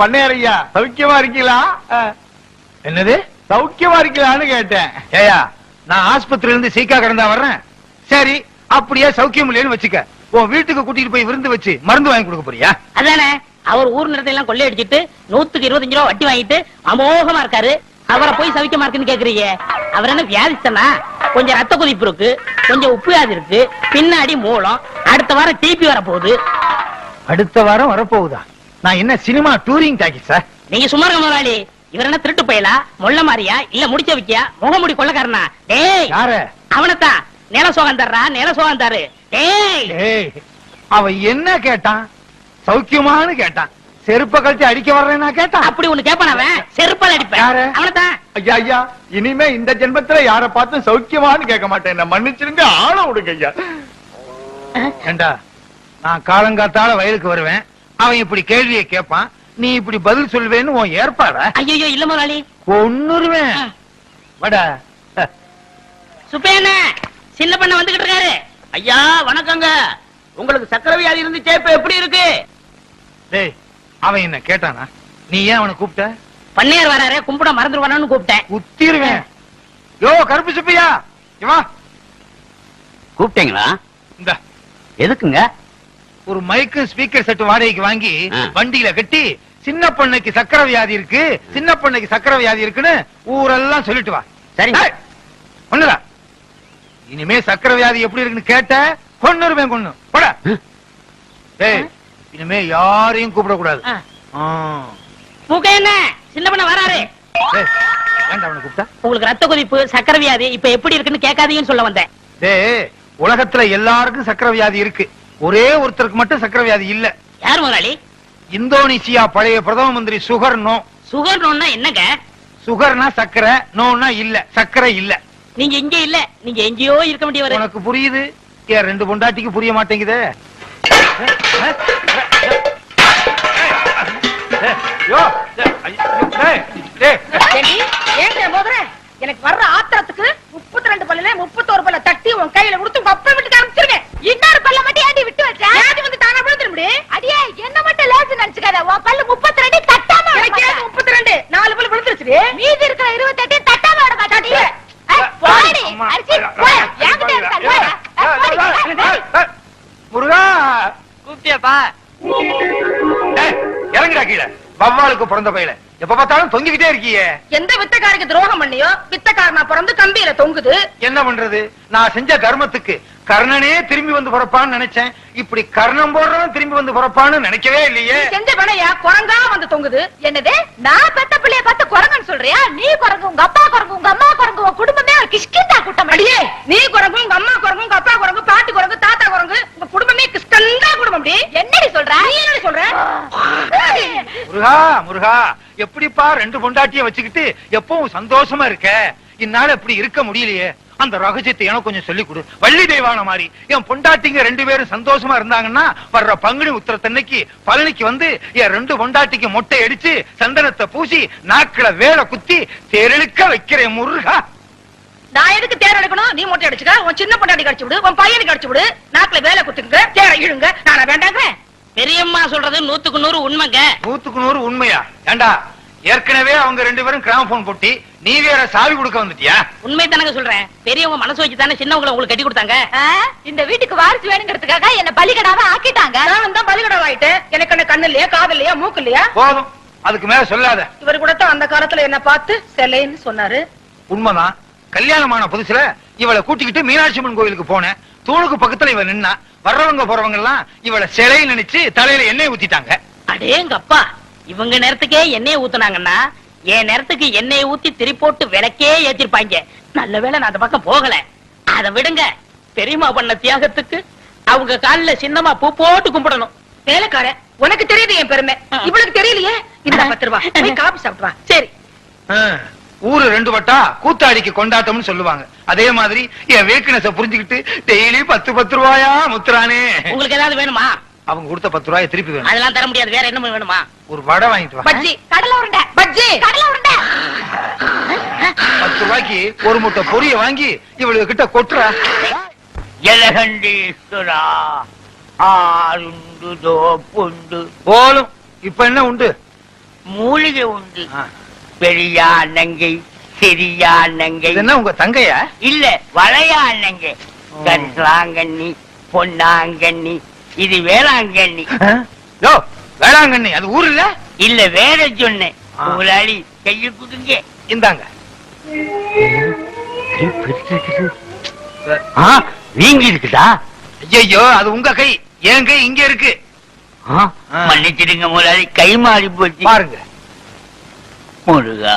பண்ணையார் ஐயா சௌக்கியமா இருக்கீங்களா? என்னது? சௌக்கியமா இருக்கீங்களான்னு கேட்டேன். ஏயா நான் ஆஸ்பத்திரியில இருந்து சீக்கா கிடந்தா வர்றேன். சரி அப்படியே சௌக்கியம் இல்லைன்னு வச்சுக்க. உன் வீட்டுக்கு கூட்டிட்டு போய் விருந்து வச்சு மருந்து வாங்கி கொடுக்க போறியா? அதானே அவர் ஊர் நிலத்தை எல்லாம் கொள்ளையடிச்சிட்டு நூத்துக்கு இருபத்தஞ்சு ரூபா வட்டி வாங்கிட்டு அமோகமா இருக்காரு. அவரை போய் சவிக்கமா இருக்குன்னு கேக்குறீங்க. அவர் என்ன வியாதிஸ்தனா கொஞ்சம் ரத்த கொதிப்பு இருக்கு கொஞ்சம் உப்பு வியாதி இருக்கு பின்னாடி மூலம் அடுத்த வாரம் டிபி வர போகுது அடுத்த வாரம் வரப்போகுதா? நான் என்ன சினிமா டூரிங் டாக்கி சார் நீங்க சும்மா இருக்க முதலாளி. இவர் என்ன திருட்டு பயலா? மொள்ள மாறியா? இல்ல முடிச்ச வைக்கியா? முகமுடி கொள்ளக்காரனா? டேய்! யார? அவனத்தான். நில சோகம் தர்றா? நில சோகம் தரு. டேய்! அவன் என்ன கேட்டான்? சௌக்கியமான்னு கேட்டான். செருப்ப கழட்டி அடிக்க வர்றேன்னா கேட்டான். அப்படி ஒண்ணு கேப்பான் அவன். செருப்பால் அடிப்பேன். யாரு? அவனத்தான். ஐயா ஐயா இனிமே இந்த ஜென்மத்துல யார பார்த்தும் சௌக்கியமான்னு கேட்க மாட்டேன். என்ன மன்னிச்சிருங்க ஆள விடுங்க ஐயா. ஏண்டா நான் காலங்காத்தால வயலுக்கு வருவேன். அவன் இப்படி கேள்வியை கேட்பான் நீ இப்படி பதில் சொல்வேன்னு உன் ஏற்பாடா? ஐயோ இல்ல முதலாளி கொன்னுருவேன். வடா. சுப்பேன சின்ன பண்ண வந்துகிட்டு இருக்காரு. ஐயா வணக்கங்க. உங்களுக்கு சக்கரை வியாதி இருந்துச்சே இப்ப எப்படி இருக்கு? டேய் அவன் என்ன கேட்டானா? நீ ஏன் அவனை கூப்பிட்ட? பண்ணையார் வராரு கும்பிட மறந்துடுவானு கூப்பிட்டேன். குத்திருவேன். யோ கருப்பு சுப்பையா இவா கூப்பிட்டீங்களா? இந்த. எதுக்குங்க? ஒரு மைக்கு ஸ்பீக்கர் செட் வாடகைக்கு வாங்கி. வண்டியில கட்டி சின்ன பொண்ணுக்கு சக்கரை வியாதி இருக்கு சின்ன பொண்ணுக்கு சக்கரை வியாதி இருக்குன்னு ஊரெல்லாம் சொல்லிட்டு வா. சரிங்க. ஏய், ஒண்ணுடா. இனிமே சக்கரை வியாதி எப்படி இருக்குன்னு கேட்ட கொன்னுருவேன் கொன்னு. போட. ஏய் இனிமே யாரையும் கூப்பிட கூடாது என்ன? சின்ன பண்ண வராரு. உங்களுக்கு ரத்த கொதிப்பு சக்கரை வியாதி இப்ப எப்படி இருக்குன்னு கேட்காதீங்கன்னு சொல்ல வந்தேன். டேய் உலகத்துல எல்லாருக்கும் சக்கரை வியாதி இருக்கு. ஒரே ஒருத்தருக்கு மட்டும் சக்கரை வியாதி இல்ல யார் முதலாளி இந்தோனேசியா பழைய பிரதம மந்திரி சுகர் நோ சுகர் நோன்னா என்னங்க சுகர்னா சக்கரை நோனா இல்ல சக்கரை இல்ல நீங்க இங்க இல்ல நீங்க எங்கேயோ இருக்க வேண்டியவர் உனக்கு புரியுது ஏன் ரெண்டு பொண்டாட்டிக்கு புரிய மாட்டேங்குதே யோ, ஐயோ, எனக்கு வர்ற ஆத்திரத்துக்கு முப்பத்தி ரெண்டு பல்லுல முப்பத்தோரு பல்ல தட்டி உன் கையில கொடுத்து உங்க அப்பா வீட்டுக்கு அனுப்பிச்சிருங்க இன்னொரு பல்ல மட்டும் ஏண்டி விட்டு வச்ச? ஏண்டி வந்து தானா விழுந்துட முடியும்? அடியே என்ன மட்டும் லேசு நினைச்சுக்காத. உன் பல்லு முப்பத்தி ரெண்டு தட்டாம முப்பத்தி ரெண்டு நாலு பல்லு விழுந்துருச்சு மீதி இருக்கிற இருபத்தெட்டு தட்டாம விட மாட்டாடி முருகா. கூப்பிட்டியாப்பா? ஏய், இறங்குடா கீழே. வவ்வாலுக்கு பிறந்த பையல எப்ப பார்த்தாலும் தொங்கிக்கிட்டே இருக்கியே. எந்த வித்தக்காரருக்கு துரோகம் பண்ணியோ வித்தக்காரனா பிறந்து கம்பியில தொங்குது. என்ன பண்றது? நான் செஞ்ச தர்மத்துக்கு கர்ணனே திரும்பி வந்து பிறப்பான்னு நினைச்சேன். இப்படி கர்ணம் போடுறவன் திரும்பி வந்து பிறப்பான்னு நினைக்கவே இல்லையே. செஞ்ச பணையா குரங்கா வந்து தொங்குது. என்னது? நான் பெத்த பிள்ளைய பார்த்து குரங்குன்னு சொல்றியா? நீ குரங்கு உங்க அப்பா குரங்கு உங்க அம்மா குரங்கு உங்க குடும்பமே ஒரு கிஷ்கிந்தா கூட்டம் அடியே. நீ குரங்கு உங்க அம்மா குரங்கு உங்க அப்பா குரங்கு பாட்டி குரங்கு தாத்தா உங்க குடும்பமே கிஷ்கந்தா குடும்பம் என்னடி சொல்ற? நீ என்னடி சொல்ற? முருகா முருகா எப்படிப்பா ரெண்டு பொண்டாட்டிய வச்சுக்கிட்டு எப்பவும் சந்தோஷமா இருக்க? இந்நாள் இப்படி இருக்க முடியலையே. அந்த ரகசியத்தை எனக்கு கொஞ்சம் சொல்லி கொடு. வள்ளி தெய்வான மாதிரி. என் பொண்டாட்டிங்க ரெண்டு பேரும் சந்தோஷமா இருந்தாங்கன்னா வர்ற பங்குனி உத்திரத்தன்னைக்கு பழனிக்கு வந்து என் ரெண்டு பொண்டாட்டிக்கு மொட்டை அடிச்சு சந்தனத்தை பூசி நாக்கில வேலை குத்தி தெருளுக்க வைக்கிறேன் முருகா. நான் எதுக்கு தேர் எடுக்கணும்? நீ மொட்டை அடிச்சுக்க. உன் சின்ன பொண்டாட்டி கடிச்சு விடு. உன் பையனுக்கு அடிச்சு விடு. நாக்குல வேலை குத்துங்க தேரை இழுங்க. நானா வேண்டாங்கிறேன் பெரியம்மா சொல்றது நூத்துக்கு நூறு உண்மைங்க. நூத்துக்கு நூறு உண்மையா? ஏண்டா ஏற்கனவே அவங்க ரெண்டு பேரும் கிராமபோன் போட்டி நீ வேற சாவி கொடுக்க வந்துட்டியா? உண்மை தானங்க சொல்றேன். பெரியவங்க மனசு வச்சு தானே சின்னவங்களை உங்களுக்கு கட்டி கொடுத்தாங்க. இந்த வீட்டுக்கு வாரிசு வேணுங்கிறதுக்காக என்ன பலிகடாவா ஆக்கிட்டாங்க. நான் தான் பலிகடாவா ஆயிட்டேன் எனக்கு என்ன கண்ணு இல்லையா காது இல்லையா மூக்கு இல்லையா போதும். அதுக்கு மேல சொல்லாத. இவர் கூட தான் அந்த காலத்துல என்ன பார்த்து செல்லைன்னு சொன்னாரு. உண்மைதான். கல்யாணமான புதுசுல இவளை கூட்டிக்கிட்டு மீனாட்சி அம்மன் கோயிலுக்கு போனேன். தூணுக்கு பக்கத்துல இவ நின்னா வர்றவங்க போறவங்க எல்லாம் இவளை சிலை நினைச்சு தலையில எண்ணெய் ஊத்திட்டாங்க. அடேங்க அப்பா இவங்க நேரத்துக்கே எண்ணெய் ஊத்துனாங்கன்னா என் நேரத்துக்கு எண்ணெய் ஊத்தி திரி போட்டு விளக்கே ஏத்திருப்பாங்க. நல்ல வேளை நான் அந்த பக்கம் போகல. அதை விடுங்க. பெரியம்மா பண்ண தியாகத்துக்கு அவங்க கால்ல சின்னமா பூ போட்டு கும்பிடணும். வேலைக்காரன் உனக்கு தெரியுது என் பெருமை. இவளுக்கு தெரியலையே. இந்த பத்து ரூபா. போய் காபி சாப்பிட்டு வா. சரி. ஆ, ஊரு ரெண்டு வட்டா கூத்தாடிக்கு கொண்டாட்டம்னு சொல்லுவாங்க. அதே மாதிரி என் வேக்கினஸ புரிஞ்சுக்கிட்டு டெய்லி பத்து பத்து ரூபாயா முத்துறானே உங்களுக்கு ஏதாவது வேணுமா? அவங்க கொடுத்த பத்து ரூபாய திருப்பி வேணும். அதெல்லாம் தர முடியாது. வேற என்ன வேணுமா? ஒரு வடை வாங்கிட்டு வா. பஜ்ஜி. கடலை உருண்டை. பஜ்ஜி. கடலை உருண்டை. பத்து ரூபாய்க்கு ஒரு முட்டை பொரிய வாங்கி இவளுக்கு கிட்ட கொட்டுறா. ஜலகண்டீஸ்வரா ஆருண்டு தோப்புண்டு. போலும். இப்ப என்ன உண்டு? மூலிகை உண்டு. பெரியா நங்கை சிறியா நங்கை. இது என்ன உங்க தங்கையா? இல்ல வளையா நங்கை. கரிசலாங்கண்ணி பொன்னாங்கண்ணி இது வேளாங்கண்ணி. யோ வேளாங்கண்ணி அது ஊர் இல்ல? இல்ல வேற சொன்னேன். முதலாளி கையை கொடுங்க இந்தாங்க. ஆ, வீங்கி இருக்குதா ஐயோ அது உங்க கை. என் கை இங்க இருக்கு. மன்னிச்சிடுங்க முதலாளி கை மாறி போச்சு. பாருங்க. முருகா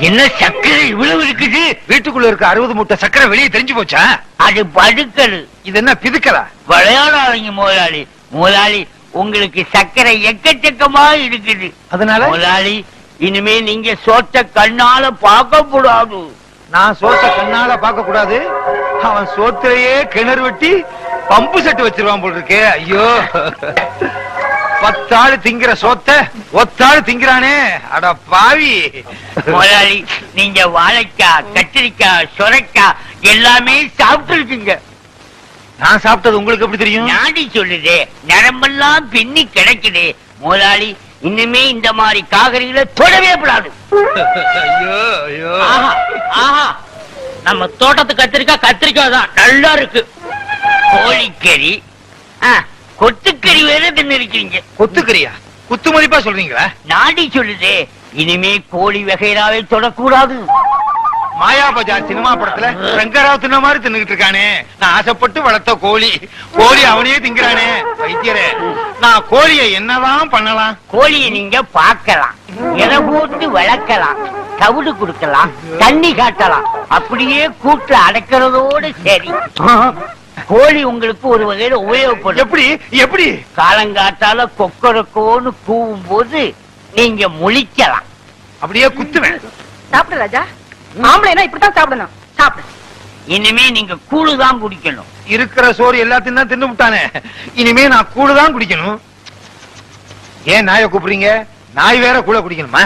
என்ன சக்கரை இவ்வளவு இருக்குது? வீட்டுக்குள்ள இருக்க அறுபது மூட்டை சக்கரை வெளியே தெரிஞ்சு போச்சா? அது படுக்கல் இது என்ன பிதுக்கலா? விளையாடாதீங்க முதலாளி. முதலாளி உங்களுக்கு சக்கரை எக்கச்சக்கமா இருக்குது. அதனால? முதலாளி இனிமே நீங்க சோத்த கண்ணால பார்க்க கூடாது நான் சோத்த கண்ணால பார்க்க கூடாது அவன் சோத்திலேயே கிணறு வெட்டி பம்பு செட்டு வச்சிருவான் போல் இருக்கே. ஐயோ. பத்தாள் திங்கிற சோத்த ஒத்தாள் திங்கிறானே. அட பாவி. முதலாளி நீங்க வாழைக்காய் கத்திரிக்காய் சுரைக்காய் எல்லாமே சாப்பிட்டு இருக்கீங்க நான் சாப்பிட்டது உங்களுக்கு எப்படி தெரியும்? நாடி சொல்லுதே நரம்பெல்லாம் பின்னி கிடைக்குது. முதலாளி இனிமே இந்த மாதிரி காகரிகளை தொடவே கூடாது. ஆஹா ஆஹா. நம்ம தோட்டத்து கத்திரிக்காய் கத்திரிக்காய் தான். நல்லா இருக்கு. கோழிக்கறி ஆ, கொத்துக்கறி வேற தின்னு இருக்கீங்க கொத்துக்கறியா? குத்து மதிப்பா சொல்றீங்களா? நாடி சொல்லுதே. இனிமே கோழி வகைராவை தொடக்கூடாது. மாயா பஜார் சினிமா படத்துல ரங்கராவ் தின்ன மாதிரி தின்னுகிட்டு இருக்கானே. நான் ஆசைப்பட்டு வளர்த்த கோழி. கோழி அவனையே திங்கிறானே வைத்தியரே நான் கோழியை என்னதான் பண்ணலாம்? கோழியை நீங்க பார்க்கலாம். எதை போட்டு வளர்க்கலாம். தவிடு கொடுக்கலாம். தண்ணி காட்டலாம். அப்படியே கூட்டுல அடைக்கிறதோடு சரி. கோழி உங்களுக்கு ஒரு வகையில உபயோகப்படும். எப்படி? எப்படி? காலங்காத்தால கொக்கரக்கோன்னு கூவும் போது நீங்க முழிக்கலாம். அப்படியே குத்துவேன். சாப்பிடு ராஜா. ஆம்பளைனா இப்படித்தான் சாப்பிடணும். சாப்பிடு. இனிமே நீங்க கூழு தான் குடிக்கணும். இருக்கிற சோறு எல்லாத்தையும் தான் தின்னு விட்டானே. இனிமே நான் கூழு தான் குடிக்கணும். ஏன் நாயை கூப்பிடுறீங்க? நாய் வேற கூட குடிக்கணுமா?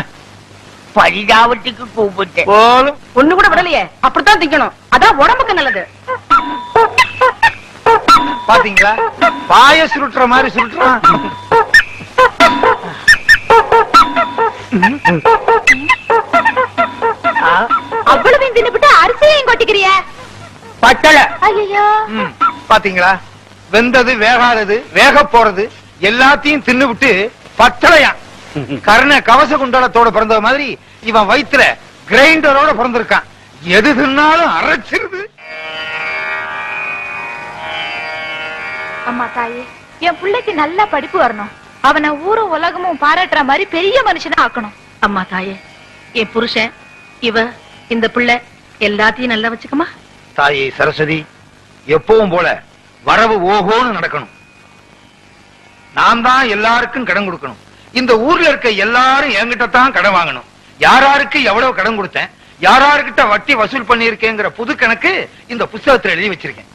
பரிதாபத்துக்கு கூப்பிட்டேன். போலும். ஒண்ணு கூட விடலையே. அப்படித்தான் திங்கணும். அதான் உடம்புக்கு நல்லது. பாத்தீங்களா? பாய சுருட்டுற மாதிரி சுருட்டுறான். அவ்வளவு தின்னுபிட்டு அரிசியையும் கொட்டிக்கிறிய? பட்டளை ஐயோ பாத்தீங்களா? வெந்தது வேகாதது வேக போறது எல்லாத்தையும் தின்னுவிட்டு பட்டளையா கர்ண கவச குண்டலத்தோட பிறந்த மாதிரி இவன் வயித்துல கிரைண்டரோட பிறந்திருக்கான். எது தின்னாலும் அரைச்சிருது. அம்மா தாயே என் பிள்ளைக்கு நல்ல படிப்பு வரணும். அவனை ஊரும் உலகமும் பாராட்டுற மாதிரி பெரிய மனுஷனா ஆக்கணும். அம்மா தாயே என் புருஷன் இவ இந்த பிள்ளை எல்லாத்தையும் நல்லா வச்சுக்கமா? தாயே சரஸ்வதி எப்பவும் போல வரவு ஓஹோன்னு நடக்கணும். நான் தான் எல்லாருக்கும் கடன் கொடுக்கணும். இந்த ஊர்ல இருக்க எல்லாரும் என்கிட்ட தான் கடன் வாங்கணும். யாராருக்கு எவ்வளவு கடன் கொடுத்தேன் யாராருக்கிட்ட வட்டி வசூல் பண்ணியிருக்கேங்கிற புது கணக்கு இந்த புஸ்தகத்துல எழுதி வச்சிருக்கேன்.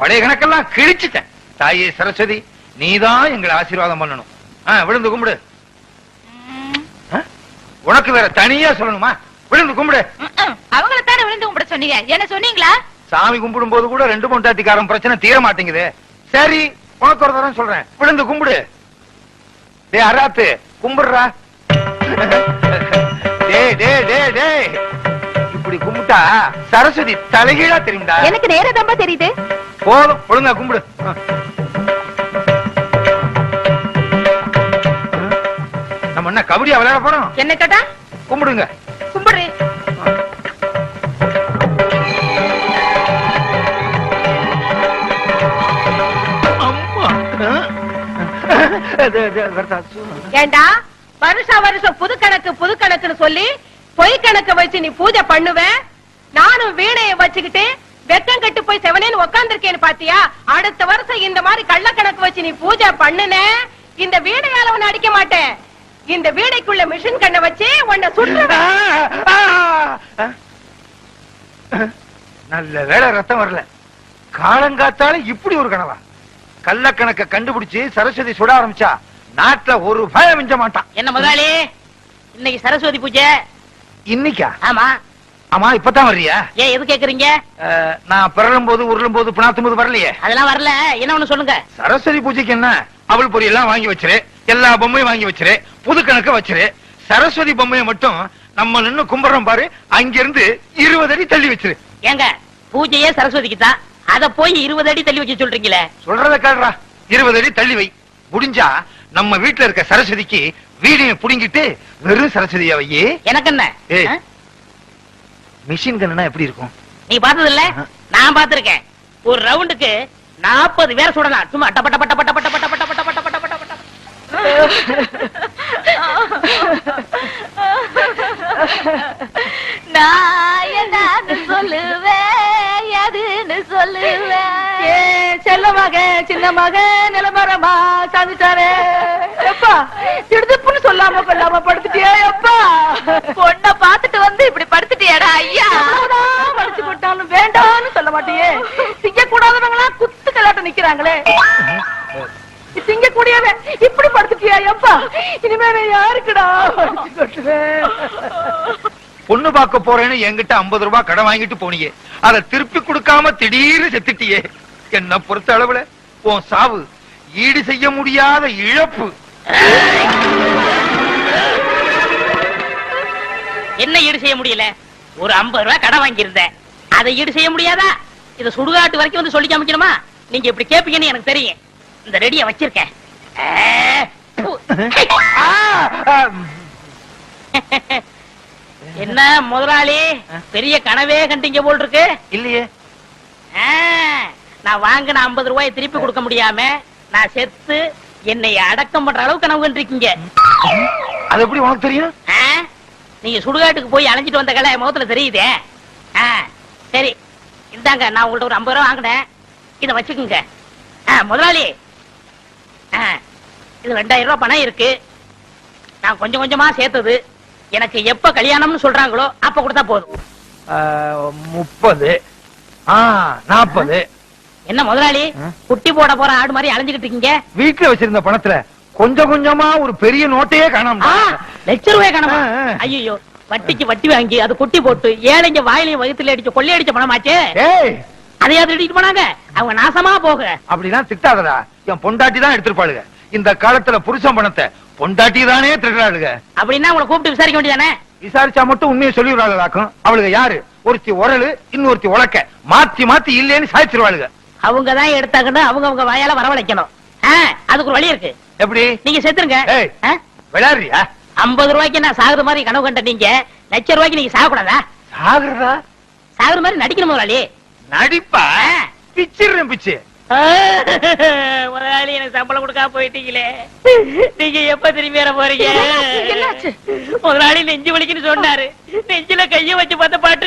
பழைய கணக்கெல்லாம் கிழிச்சிட்டேன். தாயே சரஸ்வதி நீதான் எங்களை ஆசீர்வாதம் பண்ணணும். விழுந்து கும்பிடு? உனக்கு வேற தனியா சொல்லணுமா? விழுந்து கும்பிடு. அவங்கள தானே விழுந்து கும்பிட சொன்னீங்க? என்ன சொன்னீங்களா? சாமி கும்பிடும் போது கூட ரெண்டு பொண்டாட்டிக்காரன் பிரச்சனை தீர மாட்டேங்குது. சரி உனக்கு ஒரு தரம் சொல்றேன். விழுந்து கும்பிடு. டேய் அராத்து கும்பிடுறா. டேய் டேய் டேய் டேய். இப்படி கும்பிட்டா சரஸ்வதி தலைகீழா தெரியும்டா. எனக்கு நேரதாம்பா தெரியுது. போதும் ஒழுங்கா கும்பிடு. கபடியா விளையாட போறோம். என்ன கேட்டா? கும்பிடுங்க. கும்பிடுறேன் ஏண்டா? வருஷா வருஷம் புது கணக்கு புது கணக்குன்னு சொல்லி பொய் கணக்கு வச்சு நீ பூஜை பண்ணுவ? நானும் வீணைய வச்சுக்கிட்டு வெக்கம் கட்டு போய் செவனேன்னு உக்காந்துருக்கேன்னு பாத்தியா? அடுத்த வருஷம் இந்த மாதிரி கள்ள கணக்கு வச்சு நீ பூஜை பண்ணுன? இந்த வீணையால உன்னை அடிக்க மாட்டேன். இந்த வீணைக்குள்ள மிஷின் கண்ணை வச்சு உன்னை சுற்றுவேன். நல்ல வேளை ரத்தம் வரல. காலங்காத்தால இப்படி ஒரு கனவா? கள்ள கணக்க கண்டுபிடிச்சு சரஸ்வதி சுட ஆரம்பிச்சா நாட்டுல ஒரு பயம் மிஞ்ச மாட்டான். என்ன முதலாளி? இன்னைக்கு சரஸ்வதி பூஜை. இன்னைக்கா? ஆமா. ஆமா இப்பதான் வர்றியா? ஏன் எது கேக்குறீங்க? நான் பிறழும் போது உருளும் போது பிணாத்தும் போது வரலையே. அதெல்லாம் வரல. என்ன ஒண்ணு சொல்லுங்க. சரஸ்வதி பூஜைக்கு என்ன? அவள் பொரி எல்லாம் வாங்கி வச்சிரு. எல்லா பொம்மையும் வாங்கி வச்சிரு. புது கணக்க வச்சிரு. சரஸ்வதி பொம்மையை மட்டும் நம்ம நின்னு கும்பிடுறோம் பாரு. அங்கிருந்து இருபது அடி தள்ளி வச்சிரு. ஏங்க பூஜையே சரஸ்வதிக்கு தான். அத போய் இருபது அடி தள்ளி வச்சு சொல்றீங்களே? சொல்றத கேடுறா இருபது அடி தள்ளி வை. முடிஞ்சா நம்ம வீட்டுல இருக்க சரஸ்வதிக்கு வீடியை புடுங்கிட்டு வெறும் சரஸ்வதியா வையே. எனக்கு என்ன? மிஷின் கண்ணுனா எப்படி இருக்கும்? நீ பார்த்தது இல்ல. நான் பார்த்திருக்கேன். ஒரு ரவுண்டுக்கு நாற்பது பேர் சுடலாம். சும்மா டப்ப டப்ப டப்ப மக சின்ன மக நிலமரமா சாமிச்சாரே எப்பா திடுதுப்புன்னு சொல்லாம கொல்லாம படுத்துட்டியா எப்பா. பொண்ண பாத்துட்டு வந்து இப்படி படுத்துட்டியாடா ஐயா. படிச்சு போட்டாலும் வேண்டாம்னு சொல்ல மாட்டியே. திங்க கூடாதவங்களா குத்து கலாட்டம் நிக்கிறாங்களே. திங்க கூடியவ இப்படி படுத்துட்டியா எப்பா. இனிமே நான் யாருக்குடா பொண்ணு பார்க்க போறேன்னு என்கிட்ட 50 ரூபாய் கடன் வாங்கிட்டு போனியே. அத திருப்பி கொடுக்காம திடீர்னு செத்துட்டியே. என்ன பொறுத்த அளவுல? உன் சாவு ஈடு செய்ய முடியாத இழப்பு. என்ன ஈடு செய்ய முடியல? ஒரு ஐம்பது ரூபாய் கடன் வாங்கியிருந்தேன். அதை ஈடு செய்ய முடியாதா? இத சுடுகாட்டு வரைக்கும் வந்து சொல்லி காமிக்கணுமா நீங்க இப்படி கேப்பீங்கன்னு எனக்கு தெரியும். இந்த ரெடிய வச்சிருக்கேன். என்ன முதலாளி? பெரிய கனவே கண்டீங்க போல் இருக்கு. இல்லையே. நான் வாங்கின ஐம்பது ரூபாயை திருப்பி கொடுக்க முடியாம நான் செத்து என்னை அடக்கம் பண்ற அளவுக்கு கனவு கண்டிருக்கீங்க. அது எப்படி உனக்கு தெரியும்? நீங்க சுடுகாட்டுக்கு போய் அலைஞ்சிட்டு வந்த கலை முகத்துல தெரியுதே? சரி. இந்தாங்க நான் உங்கள்ட்ட ஒரு ஐம்பது ரூபா வாங்கினேன். இத வச்சுக்கோங்க. முதலாளி. இது ரெண்டாயிரம் ரூபாய் பணம் இருக்கு. நான் கொஞ்சம் கொஞ்சமா சேர்த்தது. எனக்கு எப்ப கல்யாணம்னு சொல்றாங்களோ அப்ப கொடுத்தா போதும். முப்பது. ஆ நாற்பது என்ன முதலாளி? குட்டி போட போற ஆடு மாதிரி அலைஞ்சுக்கிட்டு இருக்கீங்க? வீட்டுல வச்சிருந்த பணத்துல கொஞ்சம் கொஞ்சமா ஒரு பெரிய நோட்டையே காணாம லட்ச ரூபாய் கணமா. ஐயோ வட்டிக்கு வட்டி வாங்கி அது குட்டி போட்டு ஏழைங்க வாயிலையும் வயித்துல அடிச்சு கொள்ளையடிச்ச பணமாச்சே? அதையாவது எடுத்துட்டு போனாங்க. அவங்க நாசமா போக. அப்படிலாம் திட்டாதடா. என் பொண்டாட்டி தான் எடுத்திருப்பாளுங்க இந்த காலத்துல புருஷன் பணத்தை பொண்டாட்டி தானே திருடாளுங்க அப்படின்னா உங்களை கூப்பிட்டு விசாரிக்க வேண்டியதானே? விசாரிச்சா மட்டும் உண்மையை சொல்லிவிடாதாக்கும் அவளுங்க யாரு? ஒருத்தி உரலு இன்னொருத்தி உலக்க. மாத்தி மாத்தி இல்லேன்னு சாய்ச்சிருவாளுங்க அவங்க தான் எடுத்தாங்கன்னு அவங்க அவங்க வாயால வரவழைக்கணும். அதுக்கு ஒரு வழி இருக்கு. எப்படி? நீங்க செத்துருங்க? விளையாடுறியா? ஐம்பது ரூபாய்க்கு நான் சாகுற மாதிரி கனவு கண்ட நீங்க லட்ச ரூபாய்க்கு நீங்க சாகக்கூடாதா? சாகுறதா? சாகுற மாதிரி நடிக்கணும் முதலாளி. நடிப்பா. பிச்சிடுறேன் பிச்சு. எனக்கு சம்பளம் கொடுக்காம போயிட்டீங்களே? நீங்க எப்ப திரும்பி வர போறீங்க? முதலாளி நெஞ்சு வலிக்குன்னு சொன்னாரு. நெஞ்சில கைய வச்சு பார்த்த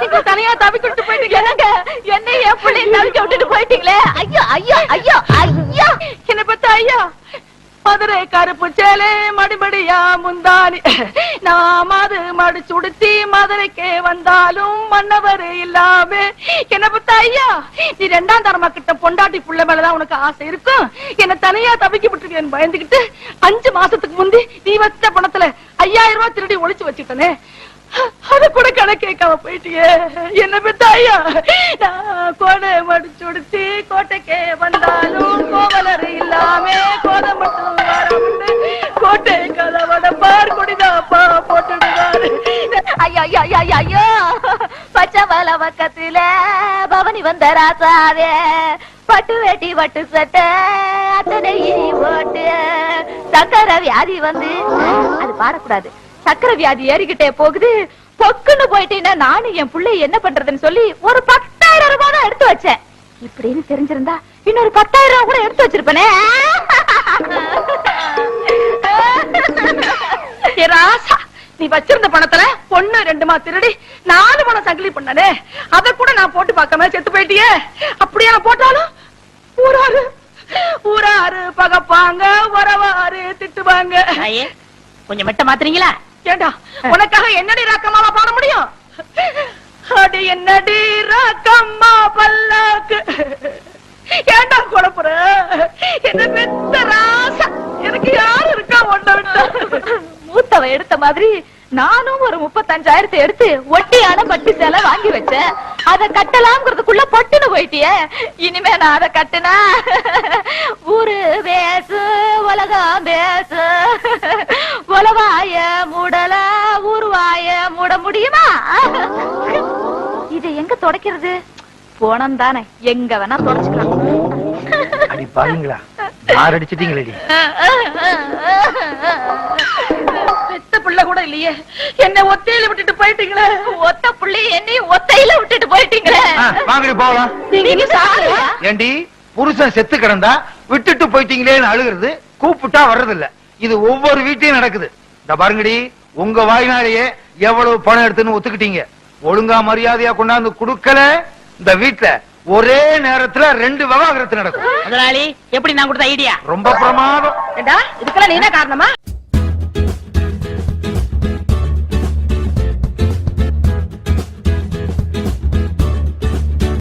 நீங்க தனியா தவிக்கிட்டு போயிட்டீங்க என்னங்க? என்ன என் பிள்ளைய தவிக்க விட்டுட்டு போயிட்டீங்களே? ஐயோ ஐயோ ஐயோ ஐயோ. என்ன பத்த ஐயா. மதுரை கருப்பு சேலை மடிபடியா முந்தானி. நான் மது மடி சுடுத்தி மதுரைக்கே வந்தாலும் மன்னவர் இல்லாம. என்ன பத்த ஐயா நீ ரெண்டாம் தரமா கிட்ட பொண்டாட்டி புள்ள மேலதான் உனக்கு ஆசை இருக்கும். என்ன தனியா தவிக்கி விட்டுருக்கேன் பயந்துகிட்டு அஞ்சு மாசத்துக்கு முந்தி நீ வச்ச பணத்துல ஐயாயிரம் ரூபாய் திருடி ஒழிச்சு வச்சுட்டனே. அது கூட கணக்கு கேட்காம போயிட்டியே. என்ன பத்தா ஐயா நான் கோடை மடிச்சுடுத்தி கோட்டைக்கே வந்தாலும் ஐயோ ஐயோ ஐயோ பச்சை மலை பக்கத்துல பவனி வந்த ராசாவே பட்டு வெட்டி பட்டு சட்டை அத்தனை ஓட்டு சக்கர வியாதி வந்து அது பாடக்கூடாது. சக்கரை வியாதி ஏறிக்கிட்டே போகுது. பொக்குன்னு போயிட்டீங்கன்னா நானும் என் புள்ளை என்ன பண்றதுன்னு சொல்லி ஒரு பத்தாயிரம் ரூபாய் தான் எடுத்து வச்சேன். இப்படின்னு தெரிஞ்சிருந்தா இன்னொரு பத்தாயிரம் ரூபாய் கூட எடுத்து வச்சிருப்பனே. ராசா நீ வச்சிருந்த பணத்துல பொண்ணு ரெண்டுமா திருடி நாலு பணம் சங்கிலி பண்ணனே. அத கூட நான் போட்டு பார்க்காம செத்து போயிட்டியே. அப்படியே நான் போட்டாலும்? ஊராரு ஊராரு பகப்பாங்க உறவாரு திட்டுவாங்க. கொஞ்சம் மெட்ட மாத்துறீங்களா? ஏண்டா உனக்காக என்னடி ராக்கம்மாவா பாட முடியும்? அடி என்னடி ராக்கம்மா பல்லாக்கு. ஏண்டா குழப்புற? என்ன பெத்த ராசா? எனக்கு யாரு இருக்கா ஒண்ண விட்டா? மூத்தவ எடுத்த மாதிரி நானும் ஒரு முப்பத்தஞ்சாயிரத்தை எடுத்து ஒட்டியான பட்டி சேலை வாங்கி வச்சேன். அத கட்டலாம்ங்கிறதுக்குள்ள பொட்டுன்னு போயிட்டியே. இனிமே நான் அதை கட்டுனா ஊரு பேசு உலகம் பேசு உலவாய மூடல ஊருவாய மூட முடியுமா? இது எங்க தொடக்கிறது? போனம் தானே எங்க வேணா தொடச்சுக்கலாம் அடி பாருங்களா யார் அடிச்சிட்டீங்களடி பெத்த புள்ள கூட இல்லையே. என்ன ஒத்தையில விட்டுட்டு போயிட்டீங்களே. ஒத்த புள்ளி என்னையும் ஒத்தையில விட்டுட்டு போயிட்டீங்களே. வாங்கடி போகலாம். நீங்க சாரியா ஏண்டி புருஷன் செத்து கிடந்தா விட்டுட்டு போயிட்டீங்களேன்னு அழுகிறது கூப்பிட்டா வர்றதில்ல. இது ஒவ்வொரு வீட்லயும் நடக்குது. இந்த பாருங்கடி உங்க வாய்னாலேயே எவ்வளவு பணம் எடுத்துன்னு ஒத்துக்கிட்டீங்க. ஒழுங்கா மரியாதையா கொண்டாந்து கொடுக்கல இந்த வீட்ல ஒரே நேரத்துல ரெண்டு விவாகரத்து நடக்கும். முதலாளி எப்படி நான் கொடுத்த ஐடியா? ரொம்ப பிரமாதம். இதுக்கெல்லாம் நீ என்ன காரணமா?